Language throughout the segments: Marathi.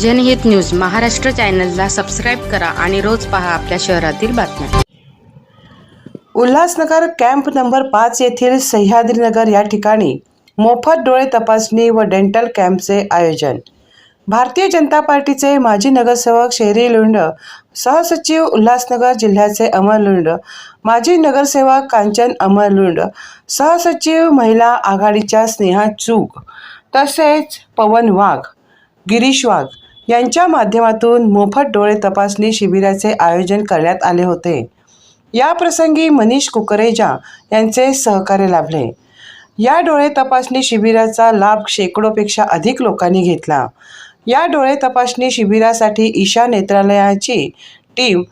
जनहित न्यूज महाराष्ट्र चॅनलला सबस्क्राईब करा आणि रोज पहा आपल्या शहरातील बातम्या. उल्हासनगर कॅम्प नंबर पाच येथील सह्याद्रीनगर या ठिकाणी मोफत डोळे तपासणी व डेंटल कॅम्पचे आयोजन. भारतीय जनता पार्टीचे माजी नगरसेवक शेरी लुंड सहसचिव उल्हासनगर जिल्ह्याचे अमर लुंड माजी नगरसेवक कांचन अमर लुंड सहसचिव महिला आघाडीच्या स्नेहा चूक तसेच पवन वाघ गिरीश वाघ यांच्या माध्यमातून मोफत डोळे तपासणी शिबिराचे आयोजन करण्यात आले होते. या प्रसंगी मनीष कुकरेजा यांचे सहकार्य लाभले. या डोळे तपासणी शिबिराचा लाभ शेकडोपेक्षा अधिक लोकांनी घेतला. या डोळे तपासणी शिबिरासाठी ईशा नेत्रालयाची टीम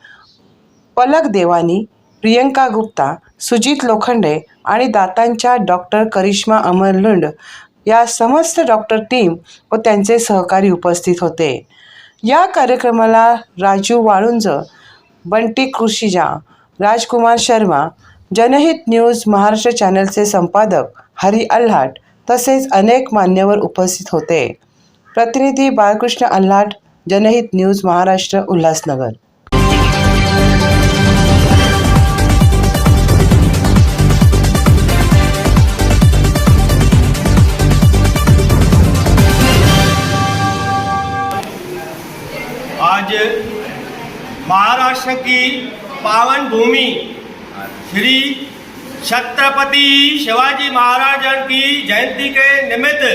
पलक देवानी प्रियंका गुप्ता सुजित लोखंडे आणि दातांच्या डॉक्टर करिश्मा अमरलुंड या समस्त डॉक्टर टीम व त्यांचे सहकारी उपस्थित होते. या कार्यक्रमाला राजू वाळुंज बंटी कृषिजा राजकुमार शर्मा जनहित न्यूज महाराष्ट्र चॅनलचे संपादक हरी अल्हाट तसेच अनेक मान्यवर उपस्थित होते. प्रतिनिधी बाळकृष्ण अल्हाट जनहित न्यूज महाराष्ट्र उल्हासनगर. आज महाराष्ट्र की पावन भूमि श्री छत्रपति शिवाजी महाराज की जयंती के निमित्त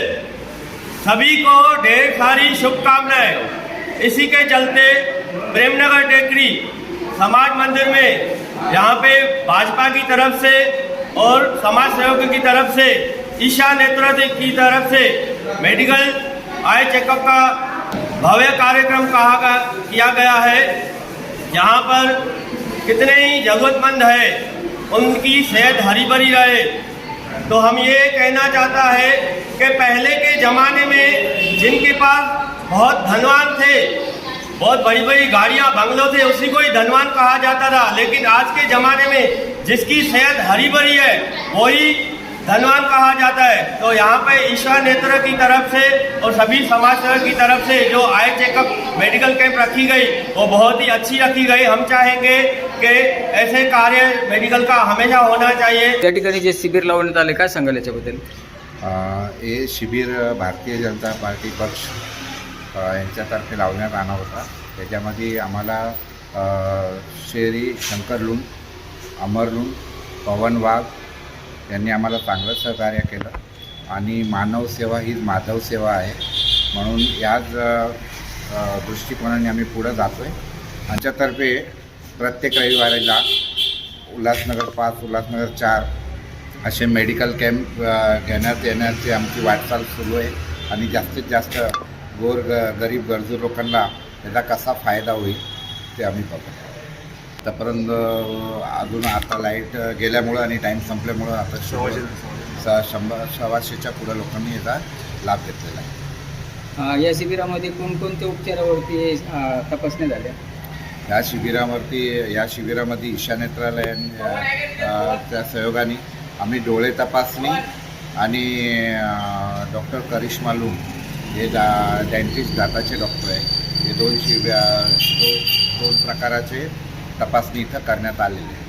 सभी को ढेर सारी शुभकामनाएँ। इसी के चलते प्रेमनगर टेकरी समाज मंदिर में यहाँ पे भाजपा की तरफ़ से और समाज सेवक की तरफ़ से, ईशा नेतृत्व की तरफ़ से मेडिकल आई चेकअप का भव्य कार्यक्रम कहा गा- किया गया है। यहाँ पर कितने ही जरूरतमंद है, उनकी सेहत हरी भरी रहे। तो हम ये कहना चाहता है कि पहले के ज़माने में जिनके पास बहुत धनवान थे, बहुत बड़ी बड़ी गाड़ियाँ, बंगलों थे, उसी को ही धनवान कहा जाता था। लेकिन आज के ज़माने में जिसकी सेहत हरी भरी है, वही धनवान कहा जाता है। तो यहाँ पे ईशा नेत्र की तरफ से और सभी समाज सेवक की तरफ से जो आई चेकअप मेडिकल कैंप रखी गई वो बहुत ही अच्छी रखी गई। हम चाहेंगे कि ऐसे कार्य मेडिकल का हमेशा होना चाहिए। त्या ठिकाणी जे शिबिर लावण्यात आले काय सांगाल याच्याबद्दल? अ, हे शिबिर भारतीय जनता पार्टी पक्ष यांच्यातर्फे लावण्यात आला होता. त्याच्यामध्ये आम्हाला शेरी शंकरलुंड अमरलुंड पवन वाघ यांनी आम्हाला चांगलं सहकार्य केलं. आणि मानव सेवा ही माधव सेवा आहे. म्हणून याच दृष्टिकोनाने आम्ही पुढं जातो आहे आमच्यातर्फे प्रत्येक रविवारीला उल्हासनगर पाच उल्हासनगर चार असे मेडिकल कॅम्प घेण्यात येण्याची आमची वाटचाल सुरू आहे. आणि जास्तीत जास्त गोर ग गरीब गरजू लोकांना त्याचा कसा फायदा होईल ते आम्ही बघतो आतापर्यंत अजून आता लाइट गेल्यामुळं आणि टाईम संपल्यामुळं आता स शंभर सव्वाशेच्या पुढं लोकांनी याचा लाभ घेतलेला आहे. या शिबिरामध्ये कोणकोणत्या उपचारावरती तपासण्या झाल्या? या शिबिरावरती या शिबिरामध्ये ईशा नेत्रालयां त्या सहयोगाने आम्ही डोळे तपासणी आणि डॉक्टर करिश्मा लूम हे दा डेंटिस्ट दाताचे डॉक्टर आहे हे दोन शिबिर दो, दोन प्रकाराचे तपासणी इथं करण्यात आलेली आहे.